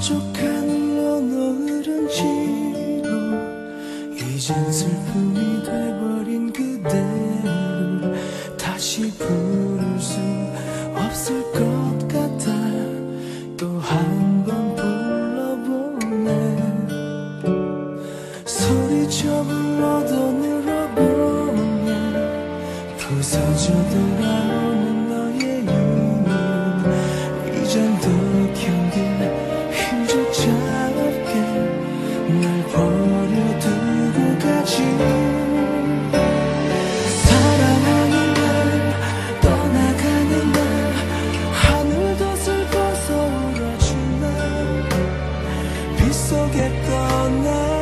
서쪽 하늘로 노을은 지고 이젠 슬픔이 돼버린 그대를 다시 부를 수 없을 것 같아. 또 한 번 불러보네. 소리쳐 불러도 늘어보면 부서져 돌아 속에 떠날 나